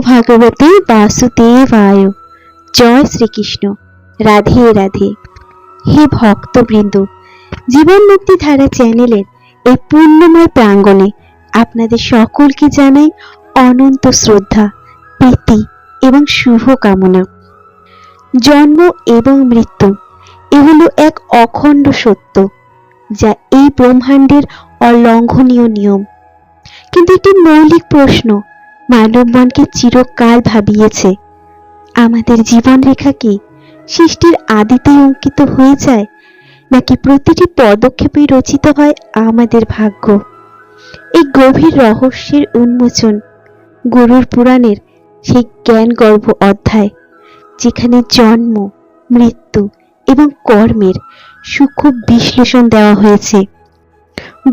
ভগবতে বাসুদেবায়। জয় শ্রীকৃষ্ণ। রাধে রাধে। হে ভক্তবৃন্দ জীবন মুক্তি ধারা চ্যানেলের এই পূর্ণময় প্রাঙ্গণে আপনাদের সকলকে জানাই অনন্ত শ্রদ্ধা, প্রীতি এবং শুভ কামনা জন্ম এবং মৃত্যু এগুলো এক অখণ্ড সত্য, যা এই ব্রহ্মাণ্ডের অলঙ্ঘনীয় নিয়ম। কিন্তু একটি মৌলিক প্রশ্ন মানব মনকে চিরকাল ভাবিয়েছে। আমাদের জীবন রেখা কি সৃষ্টির আদিতেই অঙ্কিত হয়ে যায়, নাকি প্রতিটি পদক্ষেপেই রচিত হয় আমাদের ভাগ্য? এই গভীর রহস্যের উন্মোচন গরুর পুরাণের সেই জ্ঞান গর্ভ অধ্যায়, যেখানে জন্ম, মৃত্যু এবং কর্মের সূক্ষ্ম বিশ্লেষণ দেওয়া হয়েছে।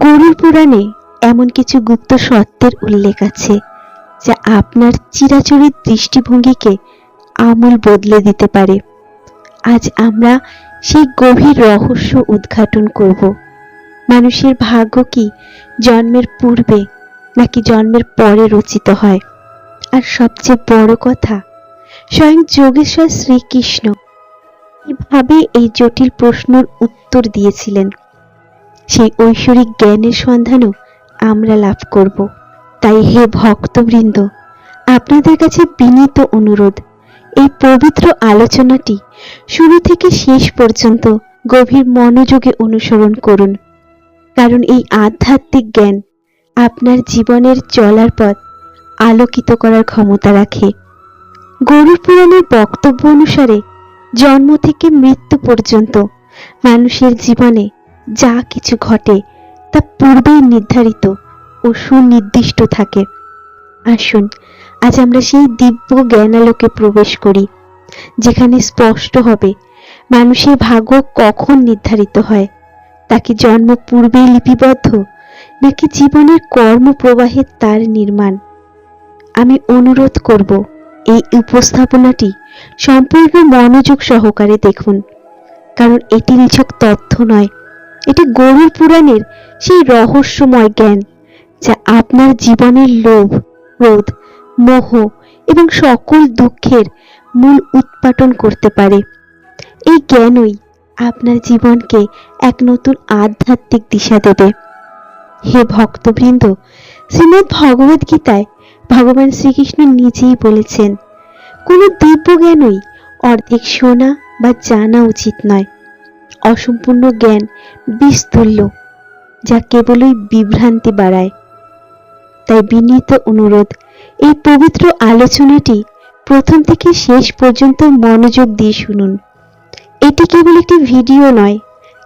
গরুর পুরাণে এমন কিছু গুপ্ত সত্যের উল্লেখ আছে। যা আপনার চিরাচরিত দৃষ্টিভঙ্গিকে আমূল বদলে দিতে পারে। আজ আমরা সেই গভীর রহস্য উদ্ঘাটন করব। মানুষের ভাগ্য কি জন্মের পূর্বে নাকি জন্মের পরে রচিত হয়? আর সবচেয়ে বড় কথা, স্বয়ং যোগেশ্বর শ্রীকৃষ্ণ কীভাবে এই জটিল প্রশ্নের উত্তর দিয়েছিলেন, সেই ঐশ্বরিক জ্ঞানের সন্ধানও আমরা লাভ করব। তাই হে ভক্তবৃন্দ, আপনাদের কাছে বিনীত অনুরোধ, এই পবিত্র আলোচনাটি শুরু থেকে শেষ পর্যন্ত গভীর মনোযোগে অনুসরণ করুন, কারণ এই আধ্যাত্মিক জ্ঞান আপনার জীবনের চলার পথ আলোকিত করার ক্ষমতা রাখে। গরুর পুরাণের বক্তব্য অনুসারে জন্ম থেকে মৃত্যু পর্যন্ত মানুষের জীবনে যা কিছু ঘটে তা পূর্বেই নির্ধারিত। ও সুনির্দিষ্ট থাকে। আসুন, আজ আমরা সেই দিব্য জ্ঞানালোকে প্রবেশ করি, যেখানে স্পষ্ট হবে, মানুষের ভাগ্য কখন নির্ধারিত হয় তাকে জন্ম পূর্বেই লিপিবদ্ধ, নাকি জীবনের কর্মপ্রবাহের তার নির্মাণ? আমি অনুরোধ করব, এই উপস্থাপনাটি সম্পূর্ণ মনোযোগ সহকারে দেখুন, কারণ এটি নিছক তথ্য নয়, এটি গরুর পুরাণের সেই রহস্যময় জ্ঞান। যা আপনার জীবনের লোভ, ক্রোধ, মোহ এবং সকল দুঃখের মূল উৎপাটন করতে পারে। এই জ্ঞানই আপনার জীবনকে এক নতুন আধ্যাত্মিক দিশা দেবে। হে ভক্তবৃন্দ শ্রীমৎ ভগবদ গীতায় ভগবান শ্রীকৃষ্ণ নিজেই বলেছেন, কোনো দিব্য জ্ঞানই অর্ধেক শোনা বা জানা উচিত নয়। অসম্পূর্ণ জ্ঞান বিস্তুল্য যা কেবলই বিভ্রান্তি বাড়ায়। তাই বিনীত অনুরোধ, এই পবিত্র আলোচনাটি প্রথম থেকে শেষ পর্যন্ত মনোযোগ দিয়ে শুনুন। এটি কেবল একটি ভিডিও নয়,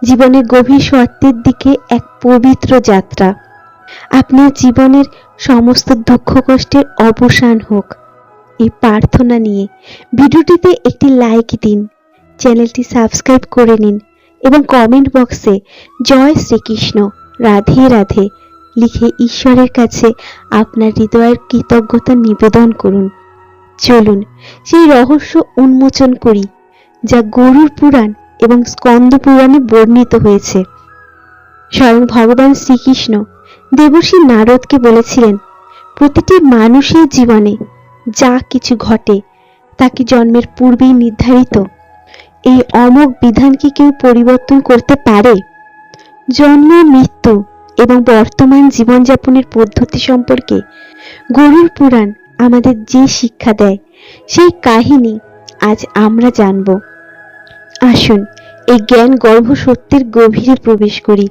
জীবনের গভীর সত্যের দিকে এক পবিত্র যাত্রা। আপনার জীবনের সমস্ত দুঃখ কষ্টের অবসান হোক। এই প্রার্থনা নিয়ে ভিডিওটিতে একটি লাইক দিন, চ্যানেলটি সাবস্ক্রাইব করে নিন এবং কমেন্ট বক্সে জয় শ্রীকৃষ্ণ, রাধে রাধে। লিখে ঈশ্বরের কাছে আপনার হৃদয়ের কৃতজ্ঞতা নিবেদন করুন। চলুন, সেই রহস্য উন্মোচন করি, যা গরুর পুরাণ এবং স্কন্দ পুরাণে বর্ণিত হয়েছে। স্বয়ং ভগবান শ্রীকৃষ্ণ দেবর্ষী নারদকে বলেছিলেন, প্রতিটি মানুষের জীবনে যা কিছু ঘটে তা কি জন্মের পূর্বেই নির্ধারিত। এই অমোঘ বিধান কি কেউ পরিবর্তন করতে পারে? জন্ম, মৃত্যু এবং বর্তমান জীবনযাপনের পদ্ধতি সম্পর্কে গরুর পুরাণ আমাদের যে শিক্ষা দেয়, সেই কাহিনী আজ আমরা জানব। আসুন, এই জ্ঞান গর্ভ সত্যের গভীরে প্রবেশ করি।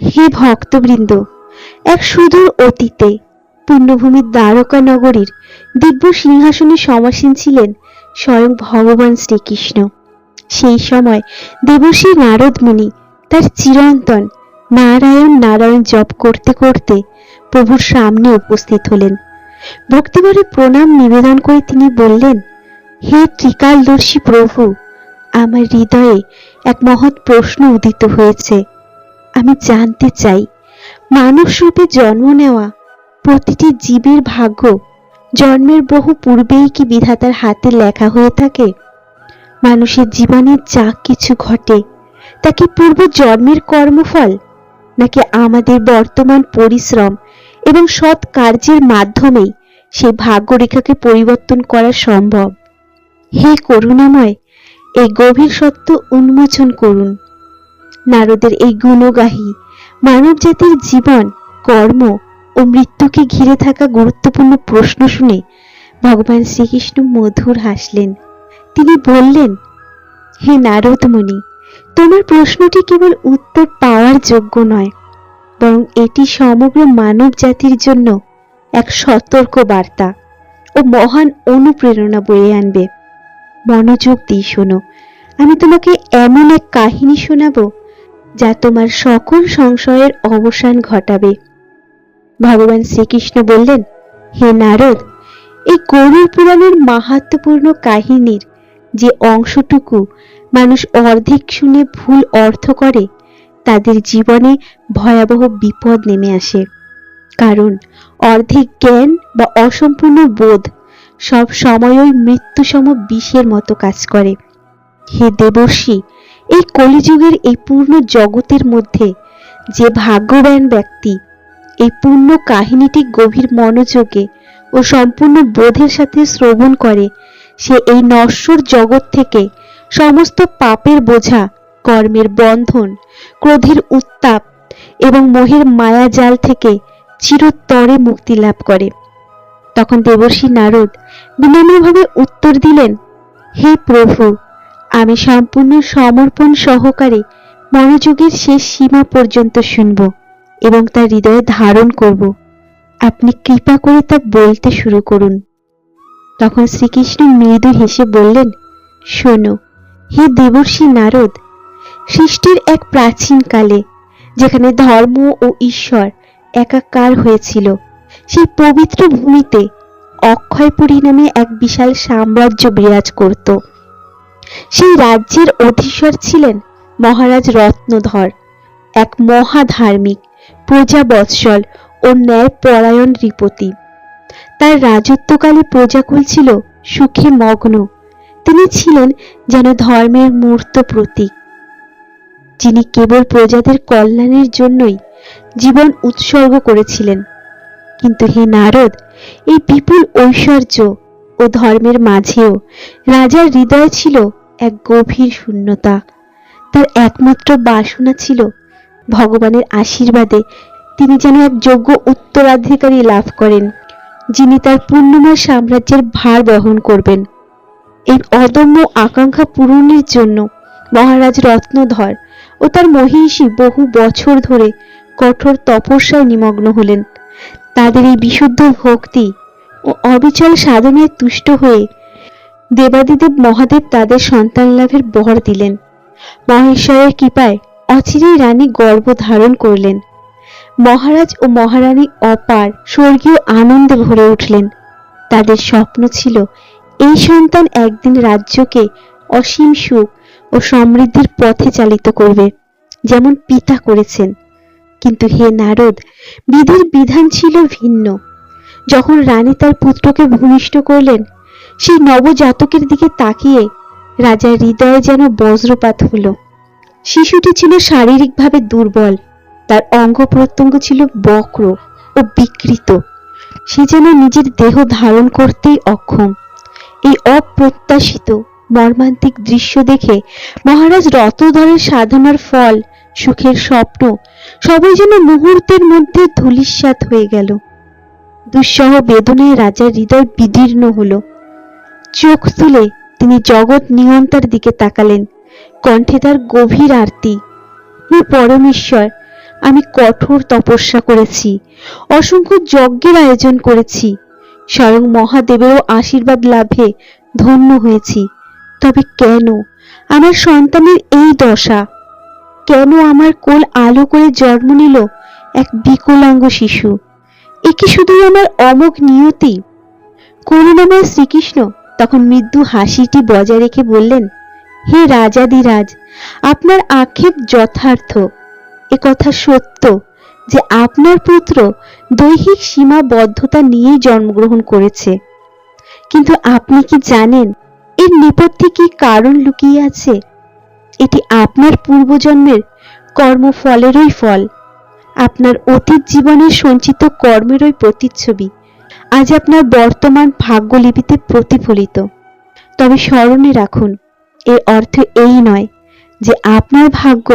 হে ভক্তবৃন্দ, এক সুদূর অতীতে পুণ্যভূমির দ্বারকা নগরীর দিব্য সিংহাসনে সমাসীন ছিলেন স্বয়ং ভগবান শ্রীকৃষ্ণ। সেই সময় দেবশ্রী নারদ মুনি তার চিরন্তন নারায়ণ নারায়ণ জপ করতে করতে প্রভুর সামনে উপস্থিত হলেন। ভক্তিভরে প্রণাম নিবেদন করে তিনি বললেন, হে ত্রিকালদর্শী প্রভু, আমার হৃদয়ে এক মহৎ প্রশ্ন উদিত হয়েছে। আমি জানতে চাই মানুষ রূপে জন্ম নেওয়া প্রতিটি জীবের ভাগ্য জন্মের বহু পূর্বেই কি বিধাতার হাতে লেখা হয়ে থাকে? মানুষের জীবনে যা কিছু ঘটে, তা কি পূর্ব জন্মের কর্মফল নাকি আমাদের বর্তমান পরিশ্রম এবং সৎ কার্যের মাধ্যমেই সেই ভাগ্যরেখাকে পরিবর্তন করা সম্ভব? হে করুণাময়, এই গভীর সত্য উন্মোচন করুন। নারদের এই গুণগাহী মানব জাতির জীবন, কর্ম ও মৃত্যুকে ঘিরে থাকা গুরুত্বপূর্ণ প্রশ্ন শুনে ভগবান শ্রীকৃষ্ণ মধুর হাসলেন। তিনি বললেন, হে নারদমণি তোমার প্রশ্নটি কেবল উত্তর পাওয়ার যোগ্য নয়, বরং এটি সমগ্র মানব জাতির জন্য এক সতর্ক বার্তা ও মহান অনুপ্রেরণা বয়ে আনবে। মনোযোগ দিয়ে শোনো, আমি তোমাকে এমন এক কাহিনী শোনাবো যা তোমার সকল সংশয়ের অবসান ঘটাবে। ভগবান শ্রীকৃষ্ণ বললেন, হে নারদ, এই গরুর পুরাণের মাহাত্মপূর্ণ কাহিনীর যে অংশটুকু মানুষ অর্ধেক শুনে ভুল অর্থ করে, তাদের জীবনে ভয়াবহ বিপদ নেমে আসে। কারণ অর্ধেক জ্ঞান বা অসম্পূর্ণ বোধ সব সময়ই মৃত্যুসম বিষের মতো কাজ করে। হে দেবর্ষী, এই কলিযুগের এই পূর্ণ জগতের মধ্যে যে ভাগ্যবান ব্যক্তি, এই পূর্ণ কাহিনীটি গভীর মনোযোগে ও সম্পূর্ণ বোধের সাথে শ্রবণ করে, সে এই নশ্বর জগৎ থেকে সমস্ত পাপের বোঝা, কর্মের বন্ধন, ক্রোধের উত্তাপ এবং মোহের মায়া জাল থেকে চিরতরে মুক্তি লাভ করে। তখন দেবর্ষী নারদ বিনম্রভাবে উত্তর দিলেন, হে প্রভু, আমি সম্পূর্ণ সমর্পণ সহকারে মনোযোগের শেষ সীমা পর্যন্ত শুনব এবং তা হৃদয়ে ধারণ করব। আপনি কৃপা করে তা বলতে শুরু করুন। তখন শ্রীকৃষ্ণ মৃদু হেসে বললেন, শোনো হে দেবর্ষী নারদ, সৃষ্টির এক প্রাচীন কালে যেখানে ধর্ম ও ঈশ্বর একাকার হয়েছিল, সেই পবিত্র ভূমিতে অক্ষয়পুরী নামে এক বিশাল সাম্রাজ্য বিরাজ করত। সেই রাজ্যের অধীশ্বর ছিলেন মহারাজ রত্নধর, এক মহাধার্মিক, প্রজাবৎসল ও ন্যায় পরায়ণ নৃপতি। তার রাজত্বকালে প্রজাকুল ছিল সুখে মগ্ন। তিনি ছিলেন যেন ধর্মের মূর্ত প্রতীক, যিনি কেবল প্রজাদের কল্যাণের জন্যই জীবন উৎসর্গ করেছিলেন। কিন্তু হে নারদ, এই বিপুল ঐশ্বর্য ও ধর্মের মাঝেও রাজার হৃদয় ছিল এক গভীর শূন্যতা। তার একমাত্র বাসনা ছিল ভগবানের আশীর্বাদে তিনি যেন এক যোগ্য উত্তরাধিকারী লাভ করেন, যিনি তার পূর্ণময় সাম্রাজ্যের ভার বহন করবেন। এই অদম্য আকাঙ্ক্ষা পূরণের জন্য মহারাজ রত্নধর ও তার মহিষী বহু বছর ধরে কঠোর তপস্যায় নিমগ্ন হলেন। তাদের এই বিশুদ্ধ ভক্তি ও অবিচল সাধনায় তুষ্ট হয়ে দেবাদিদেব মহাদেব তাদের সন্তান লাভের বর দিলেন। মহেশ্বরের কৃপায় অচিরেই রানী গর্ভ ধারণ করলেন। মহারাজ ও মহারানী অপার স্বর্গীয় আনন্দে ভরে উঠলেন। তাদের স্বপ্ন ছিল এই সন্তান একদিন রাজ্যকে অসীম সুখ ও সমৃদ্ধির পথে চালিত করবে, যেমন পিতা করেছেন। কিন্তু হে নারদ, বিধির বিধান ছিল ভিন্ন। যখন রানী তার পুত্রকে ভূমিষ্ঠ করলেন, সেই নবজাতকের দিকে তাকিয়ে রাজার হৃদয়ে যেন বজ্রপাত হলো। শিশুটি ছিল শারীরিকভাবে দুর্বল, তার অঙ্গ প্রত্যঙ্গ ছিল বক্র ও বিকৃত। সে যেন নিজের দেহ ধারণ করতেই অক্ষম। এই অপ্রত্যাশিত মর্মান্তিক দৃশ্য দেখে মহারাজ রতধরের সাধনার ফল, সুখের স্বপ্ন, সবই যেন মুহূর্তের মধ্যে ধূলিসাৎ হয়ে গেল। দুঃসহ বেদনায় রাজার হৃদয় বিদীর্ণ হল। চোখ তুলে তিনি জগৎ নিয়ন্তার দিকে তাকালেন। কণ্ঠে তার গভীর আরতি। হে পরমেশ্বর, আমি কঠোর তপস্যা করেছি। অসংখ্য যজ্ঞের আয়োজন করেছি। স্বয়ং মহাদেবেরও আশীর্বাদ লাভে ধন্য হয়েছি। তবে কেন? আমার সন্তানের এই দশা। কেন আমার কোল আলো করে জন্ম নিল এক বিকলাঙ্গ শিশু? এ কি শুধু আমার অমোঘ নিয়তি? করুণাময় শ্রীকৃষ্ণ তখন মৃদু হাসিটি বজায় রেখে বললেন, হে রাজাদিরাজ, আপনার আক্ষেপ যথার্থ। এ কথা সত্য। যে আপনার পুত্র দৈহিক সীমাবদ্ধতা নিয়েই জন্মগ্রহণ করেছে। কিন্তু আপনি কি জানেন এর নেপথ্যে কি কারণ লুকিয়ে আছে? এটি আপনার পূর্বজন্মের কর্মফলেরই ফল। আপনার অতীত জীবনের সঞ্চিত কর্মেরই প্রতিচ্ছবি। আজ আপনার বর্তমান ভাগ্যলিপিতে প্রতিফলিত। তবে স্মরণে রাখুন, এর অর্থ এই নয় যে আপনার ভাগ্য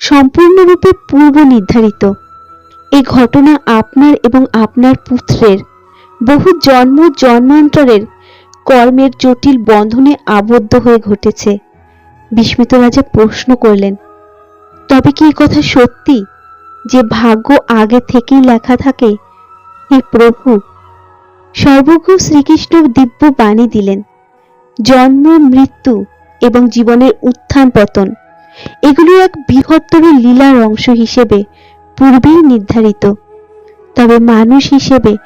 সম্পূর্ণরূপে পূর্ব নির্ধারিত এই ঘটনা আপনার এবং আপনার পুত্রের। বহু জন্ম জন্মান্তরের কর্মের জটিল বন্ধনে আবদ্ধ হয়ে ঘটেছে। বিস্মিত রাজা প্রশ্ন করলেন, তবে কি কথা সত্যি যে ভাগ্য আগে থেকেই লেখা থাকে, হে প্রভু? সর্বজ্ঞ শ্রীকৃষ্ণ দিব্য বাণী দিলেন, জন্ম, মৃত্যু এবং জীবনের উত্থান পতন, এগুলো এক বৃহত্তর লীলার অংশ হিসেবে পূর্বেই নির্ধারিত। তবে মানুষ হিসেবে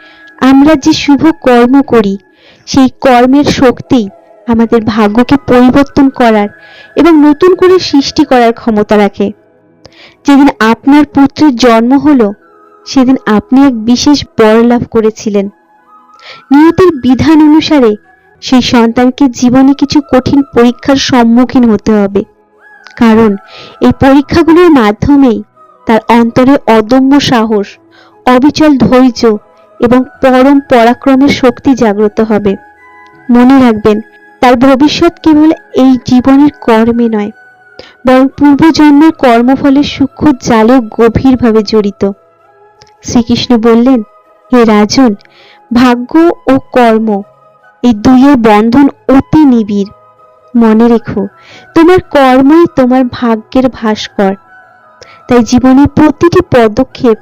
আমরা যে শুভ কর্ম করি, সেই কর্মের শক্তি আমাদের ভাগ্যকে পরিবর্তন করার এবং নতুন করে সৃষ্টি করার ক্ষমতা রাখে। যেদিন আপনার পুত্রের জন্ম হলো, সেদিন আপনি এক বিশেষ বর লাভ করেছিলেন। নিয়তির বিধান অনুসারে সেই সন্তানকে জীবনে কিছু কঠিন পরীক্ষার সম্মুখীন হতে হবে। কারণ এই পরীক্ষাগুলোর মাধ্যমেই তার অন্তরে অদম্য সাহস, অবিচল ধৈর্য এবং পরম পরাক্রমের শক্তি জাগ্রত হবে। মনে রাখবেন, তার ভবিষ্যৎ কেবল এই জীবনের কর্মে নয়, বরং পূর্বজন্মের কর্মফলের সূক্ষ্ম জালেও গভীরভাবে জড়িত। শ্রীকৃষ্ণ বললেন, হে রাজন, ভাগ্য ও কর্ম, এই দুইয়ের বন্ধন অতি নিবিড়। মনে রেখো, তোমার কর্মই তোমার ভাগ্যের ভাস্কর। তাই জীবনের প্রতিটি পদক্ষেপ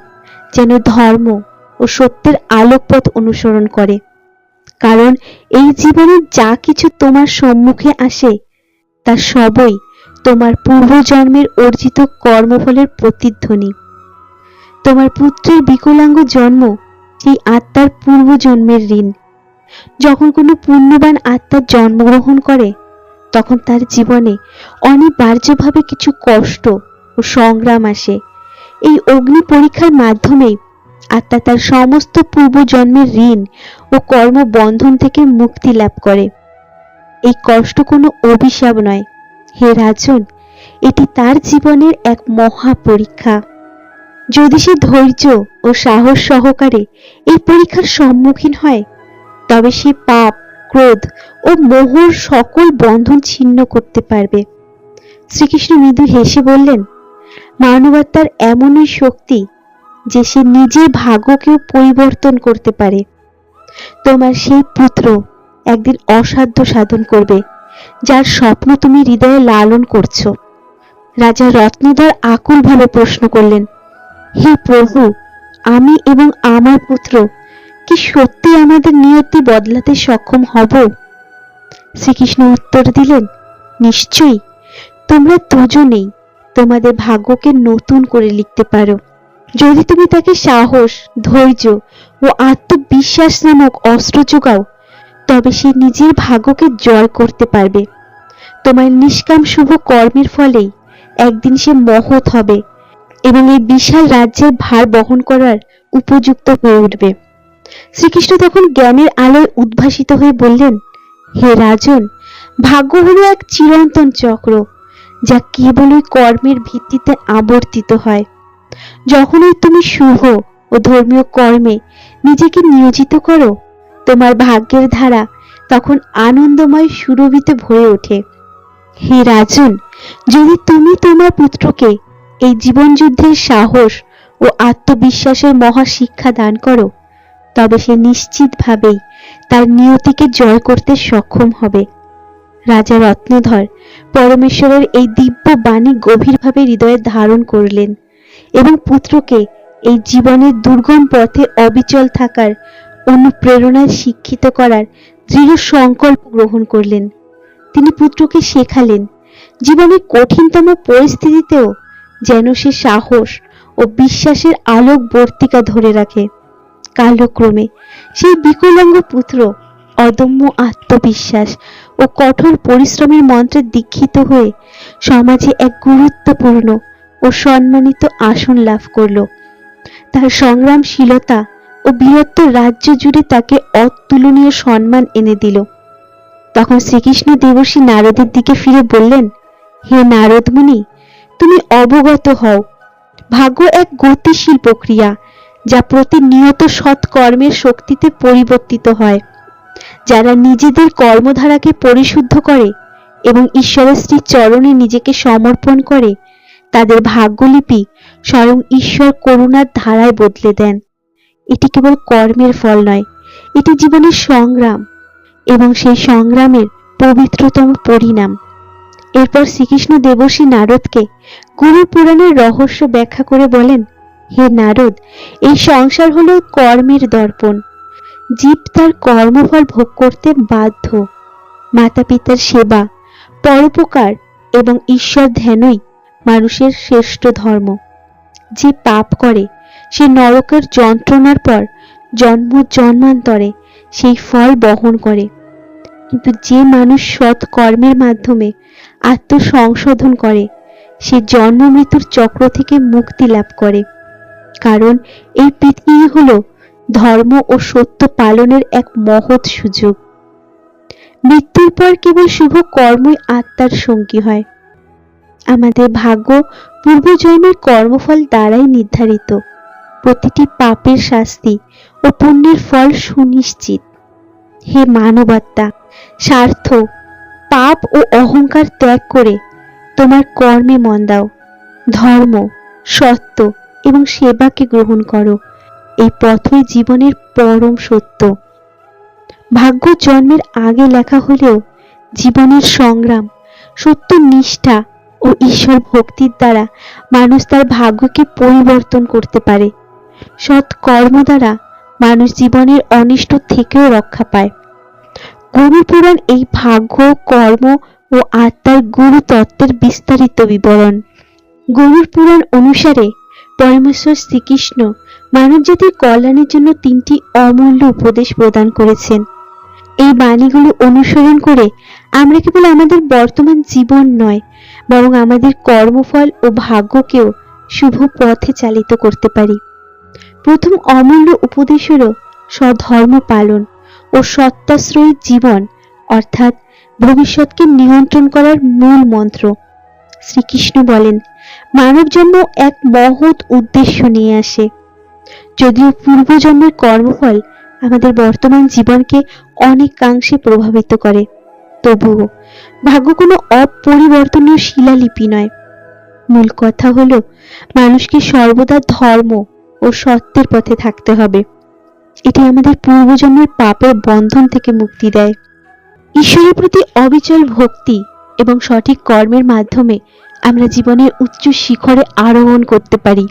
যেন ধর্ম ও সত্যের আলোকপথ অনুসরণ করে। কারণ এই জীবনে যা কিছু তোমার সম্মুখে আসে, তা সবই তোমার পূর্বজন্মের অর্জিত কর্মফলের প্রতিধ্বনি। তোমার পুত্রের বিকলাঙ্গ জন্ম সেই আত্মার পূর্বজন্মের ঋণ। যখন কোনো পুণ্যবান আত্মার জন্মগ্রহণ করে, তখন তার জীবনে অনিবার্যভাবে কিছু কষ্ট ও সংগ্রাম আসে। এই অগ্নি পরীক্ষার মাধ্যমে আত্মা তার সমস্ত পূর্বজন্মের ঋণ ও কর্ম বন্ধন থেকে মুক্তি লাভ করে। এই কষ্ট কোনো অভিশাপ নয়। হে রাজন, এটি তার জীবনের এক মহা পরীক্ষা। যদি সে ধৈর্য ও সাহস সহকারে এই পরীক্ষার সম্মুখীন হয়, তবে সে পাপ, ক্রোধ ও মোহর সকল বন্ধন ছিন্ন করতে পারবে। শ্রীকৃষ্ণ মৃদু হেসে বললেন মানবাত্মার এমনই শক্তি যে সে নিজে ভাগ্যকেও পরিবর্তন করতে পারে। তোমার সেই পুত্র একদিন অসাধ্য সাধন করবে, যার স্বপ্ন তুমি হৃদয়ে লালন করছ। রাজা রত্নধর আকুলভাবে প্রশ্ন করলেন, হে প্রভু, আমি এবং আমার পুত্র কি সত্যি আমাদের নিয়তি বদলাতে সক্ষম হব? শ্রীকৃষ্ণ উত্তর দিলেন, নিশ্চয়ই, তোমরা দুজনেই তোমাদের ভাগ্যকে নতুন করে লিখতে পারো। যদি তুমি তাকে সাহস, ধৈর্য ও আত্মবিশ্বাস নামক অস্ত্র যোগাও, তবে সে নিজের ভাগ্যকে জয় করতে পারবে। তোমার নিষ্কাম শুভ কর্মের ফলেই একদিন সে মহৎ হবে এবং এই বিশাল রাজ্যের ভার বহন করার উপযুক্ত হয়ে উঠবে। শ্রীকৃষ্ণ তখন জ্ঞানের আলোয় উদ্ভাসিত হয়ে বললেন, হে রাজন, ভাগ্য হলো এক চিরন্তন চক্র। যা কেবলই কর্মের ভিত্তিতে আবর্তিত হয়। যখনই তুমি শুভ ও ধর্মীয় কর্মে নিজেকে নিয়োজিত করো, তোমার ভাগ্যের ধারা তখন আনন্দময় সুরভিতে ভরে ওঠে। হে রাজন, যদি তুমি তোমার পুত্রকে এই জীবনযুদ্ধের সাহস ও আত্মবিশ্বাসের মহা শিক্ষা দান করো, তবে সে নিশ্চিতভাবেই তার নিয়তিকে জয় করতে সক্ষম হবে। রাজা রত্নধর পরমেশ্বরের এই দিব্য বাণী গভীরভাবে হৃদয়ে ধারণ করলেন এবং পুত্রকে এই জীবনের দুর্গম পথে অবিচল থাকার অনুপ্রেরণায় শিক্ষিত করার দৃঢ় সংকল্প গ্রহণ করলেন। তিনি পুত্রকে শেখালেন, জীবনের কঠিনতম পরিস্থিতিতেও যেন সে সাহস ও বিশ্বাসের আলোক বর্তিকা ধরে রাখে। কালক্রমে সেই বিকলাঙ্গ পুত্র অদম্য আত্মবিশ্বাস ও কঠোর পরিশ্রমের মন্ত্রে দীক্ষিত হয়ে সমাজে এক গুরুত্বপূর্ণ ও সম্মানিত আসন লাভ করল। তার সংগ্রামশীলতা ও বীরত্ব রাজ্য জুড়ে তাকে অতুলনীয় সম্মান এনে দিল। তখন শ্রীকৃষ্ণ দেবর্ষী নারদের দিকে ফিরে বললেন, হে নারদমুনি তুমি অবগত হও। ভাগ্য এক গতিশীল প্রক্রিয়া যা প্রতিনিয়ত সৎকর্মের শক্তিতে পরিবর্তিত হয়। যারা নিজেদের কর্মধারাকে পরিশুদ্ধ করে এবং ঈশ্বরের শ্রী চরণে নিজেকে সমর্পণ করে, তাদের ভাগ্যলিপি স্বয়ং ঈশ্বর করুণার ধারায় বদলে দেন। এটি কেবল কর্মের ফল নয়, এটি জীবনের সংগ্রাম এবং সেই সংগ্রামের পবিত্রতম পরিণাম। এরপর শ্রীকৃষ্ণ দেবর্ষী নারদকে গুরু পুরাণের রহস্য ব্যাখ্যা করে বলেন, হে নারদ, এই সংসার হলো কর্মের দর্পণ। জীব তার কর্মফল ভোগ করতে বাধ্য। মাতা পিতার সেবা পরোপকার এবং ঈশ্বর ধ্যানই মানুষের শ্রেষ্ঠ ধর্ম। যে পাপ করে, সে নরকের যন্ত্রণার পর জন্ম জন্মান্তরে সেই ফল বহন করে। কিন্তু যে মানুষ সৎ কর্মের মাধ্যমে আত্মসংশোধন করে, সে জন্ম মৃত্যুর চক্র থেকে মুক্তি লাভ করে। কারণ এই পৃথিবী হলো ধর্ম ও সত্য পালনের এক মহৎ সুযোগ। মৃত্যুর পর কেবল শুভ কর্মই আত্মার সঙ্গী হয়। আমাদের ভাগ্য পূর্বজন্মের কর্মফল দ্বারাই নির্ধারিত। প্রতিটি পাপের শাস্তি ও পুণ্যের ফল সুনিশ্চিত। হে মানবাত্মা, স্বার্থ, পাপ ও অহংকার ত্যাগ করে তোমার কর্মে মন দাও। ধর্ম, সত্য এবং সেবাকে গ্রহণ করো। এই পথই জীবনের পরম সত্য। ভাগ্য জন্মের আগে লেখা হলেও জীবনের সংগ্রাম, সত্য নিষ্ঠা ও ঈশ্বর ভক্তির দ্বারা মানুষ তার ভাগ্যকে পরিবর্তন করতে পারে। সৎ কর্ম দ্বারা মানুষ জীবনের অনিষ্ট থেকেও রক্ষা পায়। গুরু পুরাণ এই ভাগ্য, কর্ম ও আত্মার গুরু তত্ত্বের বিস্তারিত বিবরণ। গরুর পুরাণ অনুসারে পরমেশ্বর শ্রীকৃষ্ণ মানবজাতির কল্যাণের জন্য তিনটি অমূল্য উপদেশ প্রদান করেছেন। এই বাণীগুলো অনুসরণ করে আমরা কেবল আমাদের বর্তমান জীবন নয়, বরং আমাদের কর্মফল ও ভাগ্যকেও শুভ পথে চালিত করতে পারি। প্রথম অমূল্য উপদেশ হল স্বধর্ম পালন ও সত্যাশ্রয়ী জীবন, অর্থাৎ ভবিষ্যৎকে নিয়ন্ত্রণ করার মূল মন্ত্র। শ্রীকৃষ্ণ বলেন, মানব জন্ম এক মহৎ উদ্দেশ্য নিয়ে আসে। যদিও পূর্বজন্মের কর্মফল আমাদের বর্তমান জীবনকে অনেকাংশে প্রভাবিত করে। তবুও ভাগ্য কোনো অপরিবর্তনীয় শিলালিপি নয়। মূল কথা হলো, মানুষকে সর্বদা ধর্ম ও সত্যের পথে থাকতে হবে। এটি আমাদের পূর্বজন্মের পাপের বন্ধন থেকে মুক্তি দেয়। ঈশ্বরের প্রতি অবিচল ভক্তি এবং সঠিক কর্মের মাধ্যমে আমরা জীবনের উচ্চ শিখরে আরোহণ করতে পারি।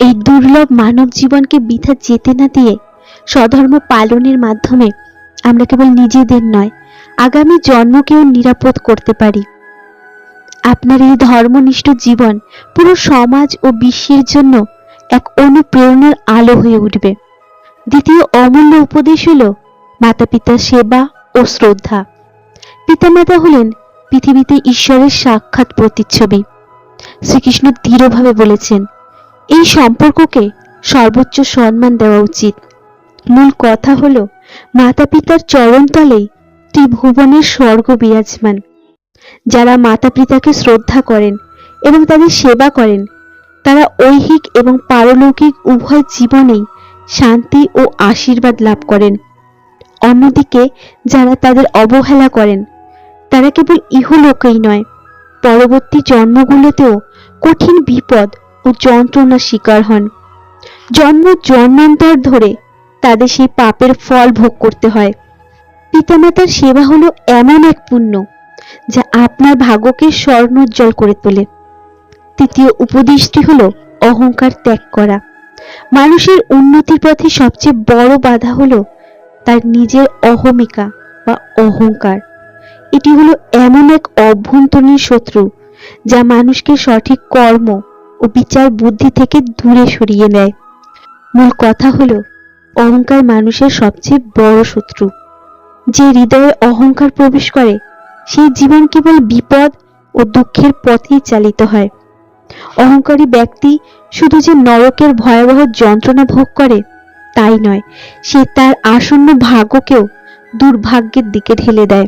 এই দুর্লভ মানব জীবনকে বৃথা যেতে না দিয়ে স্বধর্ম পালনের মাধ্যমে আমরা কেবল নিজেদের নয়, আগামী জন্মকেও নিরাপদ করতে পারি। আপনার এই ধর্মনিষ্ঠ জীবন পুরো সমাজ ও বিশ্বের জন্য এক অনুপ্রেরণার আলো হয়ে উঠবে। দ্বিতীয় অমূল্য উপদেশ হল মাতা পিতার সেবা ও শ্রদ্ধা। পিতামাতা হলেন পৃথিবীতে ঈশ্বরের সাক্ষাৎ প্রতিচ্ছবি। শ্রীকৃষ্ণ দৃঢ়ভাবে বলেছেন এই সম্পর্ককে সর্বোচ্চ সম্মান দেওয়া উচিত। মূল কথা হলো মাতা পিতার চরণতলেই ত্রিভুবনের স্বর্গ বিরাজমান। যারা মাতা পিতাকে শ্রদ্ধা করেন এবং তাদের সেবা করেন, তারা ঐহিক এবং পারলৌকিক উভয় জীবনেই শান্তি ও আশীর্বাদ লাভ করেন। অন্যদিকে, যারা তাদের অবহেলা করেন, তারা কেবল ইহলোকেই নয়, পরবর্তী জন্মগুলোতেও কঠিন বিপদ যন্ত্রণার শিকার হন। জন্ম জন্মান্তর ধরে তাদের সেই পাপের ফল ভোগ করতে হয়। পিতামাতার সেবা হলো এমন এক পুণ্য, যা আপনার ভাগ্যকে স্বর্ণোজ্জ্বল করে তোলে। তৃতীয় উপদেশটি হলো অহংকার ত্যাগ করা। মানুষের উন্নতির পথে সবচেয়ে বড় বাধা হলো তার নিজের অহমিকা বা অহংকার। এটি হলো এমন এক অভ্যন্তরীণ শত্রু, যা মানুষকে সঠিক কর্ম ও বিচার বুদ্ধি থেকে দূরে সরিয়ে নেয়। মূল কথা হলো, অহংকার মানুষের সবচেয়ে বড় শত্রু। যে হৃদয়ে অহংকার প্রবেশ করে সেই জীবন কেবল বিপদ ও দুঃখের পথেই চালিত হয়। অহংকারী ব্যক্তি শুধু যে নরকের ভয়াবহ যন্ত্রণা ভোগ করে, তাই নয়, সে তার আসন্ন ভাগ্যকেও দুর্ভাগ্যের দিকে ঠেলে দেয়।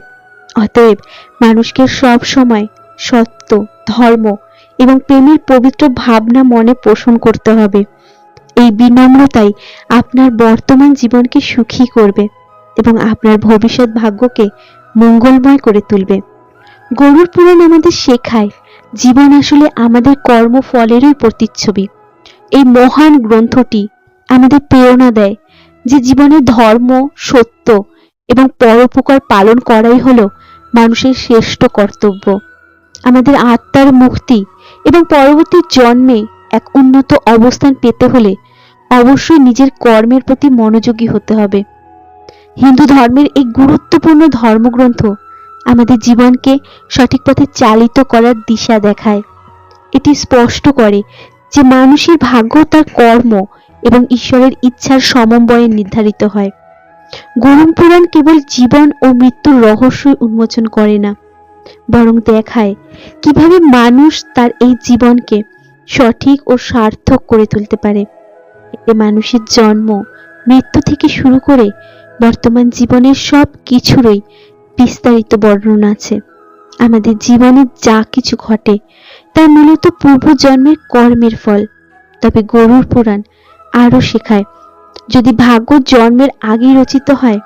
অতএব মানুষকে সব সময় সত্য, ধর্ম এবং প্রেমের পবিত্র ভাবনা মনে পোষণ করতে হবে। এই বিনম্রতাই আপনার বর্তমান জীবনকে সুখী করবে এবং আপনার ভবিষ্যৎ ভাগ্যকে মঙ্গলময় করে তুলবে। গরুর পুরাণ আমাদের শেখায়, জীবন আসলে আমাদের কর্মফলেরই প্রতিচ্ছবি। এই মহান গ্রন্থটি আমাদের প্রেরণা দেয় যে জীবনের ধর্ম, সত্য এবং পরোপকার পালন করাই হলো মানুষের শ্রেষ্ঠ কর্তব্য। আমাদের আত্মার মুক্তি এবং পরবর্তী জন্মে এক উন্নত অবস্থান পেতে হলে অবশ্যই নিজের কর্মের প্রতি মনোযোগী হতে হবে। হিন্দু ধর্মের এই গুরুত্বপূর্ণ ধর্মগ্রন্থ আমাদের জীবনকে সঠিক পথে চালিত করার দিশা দেখায়। এটি স্পষ্ট করে যে মানুষের ভাগ্য তার কর্ম এবং ঈশ্বরের ইচ্ছার সমন্বয়ে নির্ধারিত হয়। গরুণ পুরাণ কেবল জীবন ও মৃত্যুর রহস্যই উন্মোচন করে না। বরং দেখায় কীভাবে মানুষ তার এই জীবনকে সঠিক ও সার্থক করে তুলতে পারে। এতে মানুষের জন্ম, মৃত্যু থেকে শুরু করে বর্তমান জীবনের সব কিছুরই বিস্তারিত বর্ণনা আছে। আমাদের জীবনে যা কিছু ঘটে, তা মূলত পূর্বজন্মের কর্মের ফল। তবে গরুর পুরাণ আরও শেখায়, যদি ভাগ্য জন্মের আগেই রচিত হয়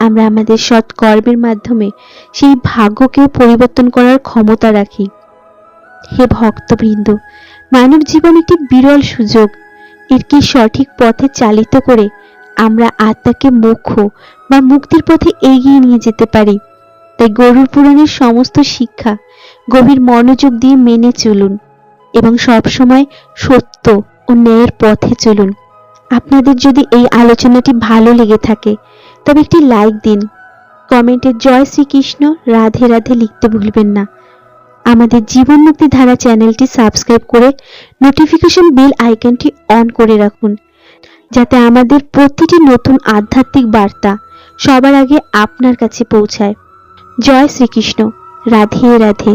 আমরা আমাদের সৎ কর্মের মাধ্যমে সেই ভাগ্যকেও পরিবর্তন করার ক্ষমতা রাখি। হে ভক্তবৃন্দ, মানব জীবন একটি বিরল সুযোগ। এরকে সঠিক পথে চালিত করে আমরা আত্মাকে মোক্ষ বা মুক্তির পথে এগিয়ে নিয়ে যেতে পারি? তাই গরুর পুরাণের সমস্ত শিক্ষা গভীর মনোযোগ দিয়ে মেনে চলুন এবং সবসময় সত্য ও ন্যায়ের পথে চলুন। আপনাদের যদি এই আলোচনাটি ভালো লেগে থাকে তবে একটি লাইক দিন। কমেন্টে জয় শ্রীকৃষ্ণ, রাধে রাধে লিখতে ভুলবেন না। আমাদের জীবন মুক্তি ধারা চ্যানেলটি সাবস্ক্রাইব করে নোটিফিকেশন বেল আইকনটি অন করে রাখুন, যাতে আমাদের প্রতিটি নতুন আধ্যাত্মিক বার্তা সবার আগে আপনার কাছে পৌঁছায়। জয় শ্রীকৃষ্ণ, রাধে রাধে।